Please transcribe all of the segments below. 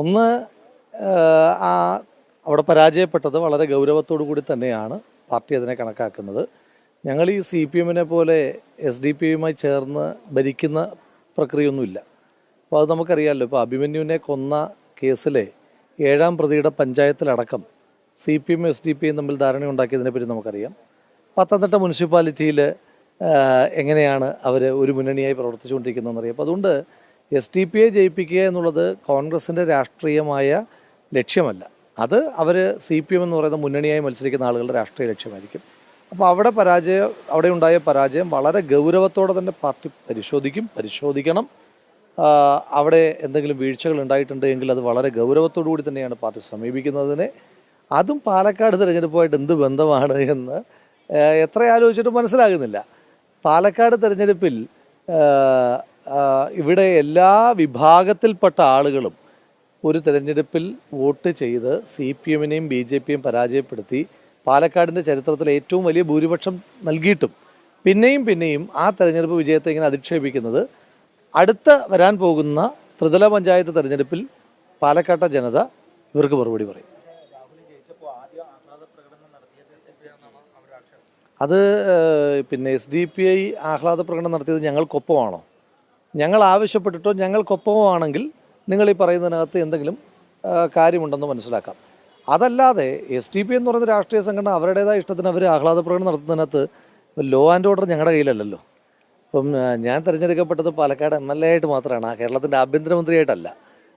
ഒന്ന് ആ അവിടെ പരാജയപ്പെട്ടത് വളരെ ഗൗരവത്തോടു കൂടി തന്നെയാണ് പാർട്ടി അതിനെ കണക്കാക്കുന്നത്. ഞങ്ങൾ ഈ സി പി എമ്മിനെ പോലെ എസ് ഡി പി യുമായി ചേർന്ന് ഭരിക്കുന്ന പ്രക്രിയയൊന്നുമില്ല. അപ്പോൾ അത് നമുക്കറിയാമല്ലോ ഇപ്പോൾ അഭിമന്യുവിനെ കൊന്ന കേസിലെ ഏഴാം പ്രതിയുടെ പഞ്ചായത്തിലടക്കം C P M S D P M തമ്മിൽ ധാരണയുണ്ടാക്കിയതിനെപ്പറ്റി നമുക്കറിയാം. പത്തനംതിട്ട മുനിസിപ്പാലിറ്റിയിൽ എങ്ങനെയാണ് അവർ ഒരു മുന്നണിയായി പ്രവർത്തിച്ചുകൊണ്ടിരിക്കുന്നതെന്നറിയാം അപ്പോൾ അതുകൊണ്ട് എസ് ഡി എ ജയിപ്പിക്കുക എന്നുള്ളത് കോൺഗ്രസിന്റെ രാഷ്ട്രീയമായ ലക്ഷ്യമല്ല. അത് അവർ സി പി എം എന്ന് പറയുന്ന മുന്നണിയായി മത്സരിക്കുന്ന ആളുകളുടെ രാഷ്ട്രീയ ലക്ഷ്യമായിരിക്കും. അപ്പോൾ അവിടെ പരാജയം അവിടെ ഉണ്ടായ പരാജയം വളരെ ഗൗരവത്തോടെ തന്നെ പാർട്ടി പരിശോധിക്കും പരിശോധിക്കണം. അവിടെ എന്തെങ്കിലും വീഴ്ചകൾ ഉണ്ടായിട്ടുണ്ട് എങ്കിൽ അത് വളരെ ഗൗരവത്തോടു കൂടി തന്നെയാണ് പാർട്ടി സമീപിക്കുന്നതിനെ. അതും പാലക്കാട് തിരഞ്ഞെടുപ്പുമായിട്ട് എന്ത് ബന്ധമാണ് എന്ന് എത്ര ആലോചിച്ചിട്ടും മനസ്സിലാകുന്നില്ല. പാലക്കാട് തിരഞ്ഞെടുപ്പിൽ ഇവിടെ എല്ലാ വിഭാഗത്തിൽപ്പെട്ട ആളുകളും ഒരു തിരഞ്ഞെടുപ്പിൽ വോട്ട് ചെയ്ത് സി പി എമ്മിനെയും ബി ജെ പിയും പരാജയപ്പെടുത്തി പാലക്കാടിന്റെ ചരിത്രത്തിൽ ഏറ്റവും വലിയ ഭൂരിപക്ഷം നൽകിയിട്ടും പിന്നെയും പിന്നെയും ആ തെരഞ്ഞെടുപ്പ് വിജയത്തെ ഇങ്ങനെ അധിക്ഷേപിക്കുന്നത് അടുത്ത വരാൻ പോകുന്ന ത്രിതല പഞ്ചായത്ത് തെരഞ്ഞെടുപ്പിൽ പാലക്കാട്ടെ ജനത ഇവർക്ക് മറുപടി പറയും. അത് പിന്നെ എസ് ഡി പി ഐ ആഹ്ലാദ പ്രകടനം നടത്തിയത് ഞങ്ങൾക്കൊപ്പമാണോ? ഞങ്ങൾ ആവശ്യപ്പെട്ടിട്ടോ ഞങ്ങൾക്കൊപ്പമോ ആണെങ്കിൽ നിങ്ങൾ ഈ പറയുന്നതിനകത്ത് എന്തെങ്കിലും കാര്യമുണ്ടെന്ന് മനസ്സിലാക്കാം. അതല്ലാതെ എസ് ടി പി എന്ന് പറയുന്ന രാഷ്ട്രീയ സംഘടന അവരുടേതായ ഇഷ്ടത്തിന് അവർ ആഹ്ലാദ പ്രകടനം നടത്തുന്നതിനകത്ത് ലോ ആൻഡ് ഓർഡർ ഞങ്ങളുടെ കയ്യിലല്ലല്ലോ. അപ്പം ഞാൻ തിരഞ്ഞെടുക്കപ്പെട്ടത് പാലക്കാട് എം എൽ എ ആയിട്ട് മാത്രമാണ് ആ കേരളത്തിന്റെ ആഭ്യന്തരമന്ത്രിയായിട്ടല്ല.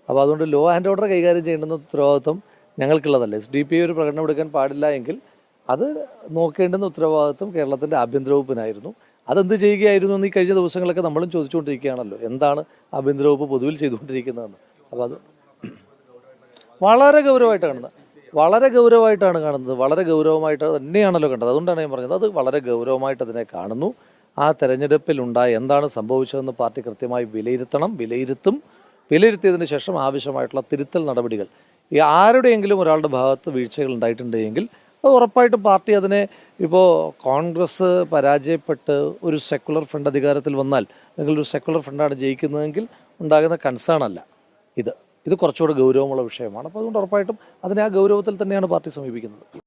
അപ്പോൾ അതുകൊണ്ട് ലോ ആൻഡ് ഓർഡർ കൈകാര്യം ചെയ്യേണ്ടുന്ന ഉത്തരവാദിത്വം ഞങ്ങൾക്കുള്ളതല്ല. എസ് ഡി പി ഒരു പ്രകടനം എടുക്കാൻ പാടില്ല എങ്കിൽ അത് നോക്കേണ്ടുന്ന ഉത്തരവാദിത്വം കേരളത്തിന്റെ ആഭ്യന്തര വകുപ്പിനായിരുന്നു. അതെന്ത് ചെയ്യുകയായിരുന്നു എന്ന് ഈ കഴിഞ്ഞ ദിവസങ്ങളൊക്കെ നമ്മളും ചോദിച്ചുകൊണ്ടിരിക്കുകയാണല്ലോ. എന്താണ് ആഭ്യന്തര വകുപ്പ് പൊതുവിൽ ചെയ്തുകൊണ്ടിരിക്കുന്നതെന്ന്. അപ്പോൾ അത് വളരെ ഗൗരവമായിട്ട് കാണുന്നത്. വളരെ ഗൗരവമായിട്ടാണ് കാണുന്നത്. വളരെ ഗൗരവമായിട്ട് തന്നെയാണല്ലോ കണ്ടത്. അതുകൊണ്ടാണ് ഞാൻ പറഞ്ഞത്. അത് വളരെ ഗൗരവമായിട്ട് അതിനെ കാണുന്നു. ആ തെരഞ്ഞെടുപ്പിൽ ഉണ്ടായ എന്താണ് സംഭവിച്ചതെന്ന് പാർട്ടി കൃത്യമായി വിലയിരുത്തണം. വിലയിരുത്തും. വിലയിരുത്തിയതിന് ശേഷം ആവശ്യമായിട്ടുള്ള തിരുത്തൽ നടപടികൾ. ഈ ആരുടെയെങ്കിലും ഒരാളുടെ ഭാഗത്ത് വീഴ്ചകൾ ഉണ്ടായിട്ടുണ്ടെങ്കിൽ അത് ഉറപ്പായിട്ടും പാർട്ടി അതിനെ ഇപ്പോൾ കോൺഗ്രസ് പരാജയപ്പെട്ട് ഒരു സെക്കുലർ ഫ്രണ്ട് അധികാരത്തിൽ വന്നാൽ അല്ലെങ്കിൽ ഒരു സെക്കുലർ ഫ്രണ്ടാണ് ജയിക്കുന്നതെങ്കിൽ ഉണ്ടാകുന്ന കൺസേൺ അല്ല. ഇത്. ഇത് കുറച്ചുകൂടെ ഗൗരവമുള്ള വിഷയമാണ്. അപ്പോൾ അതുകൊണ്ട് ഉറപ്പായിട്ടും അതിനെ ആ ഗൗരവത്തിൽ തന്നെയാണ് പാർട്ടി സമീപിക്കുന്നത്.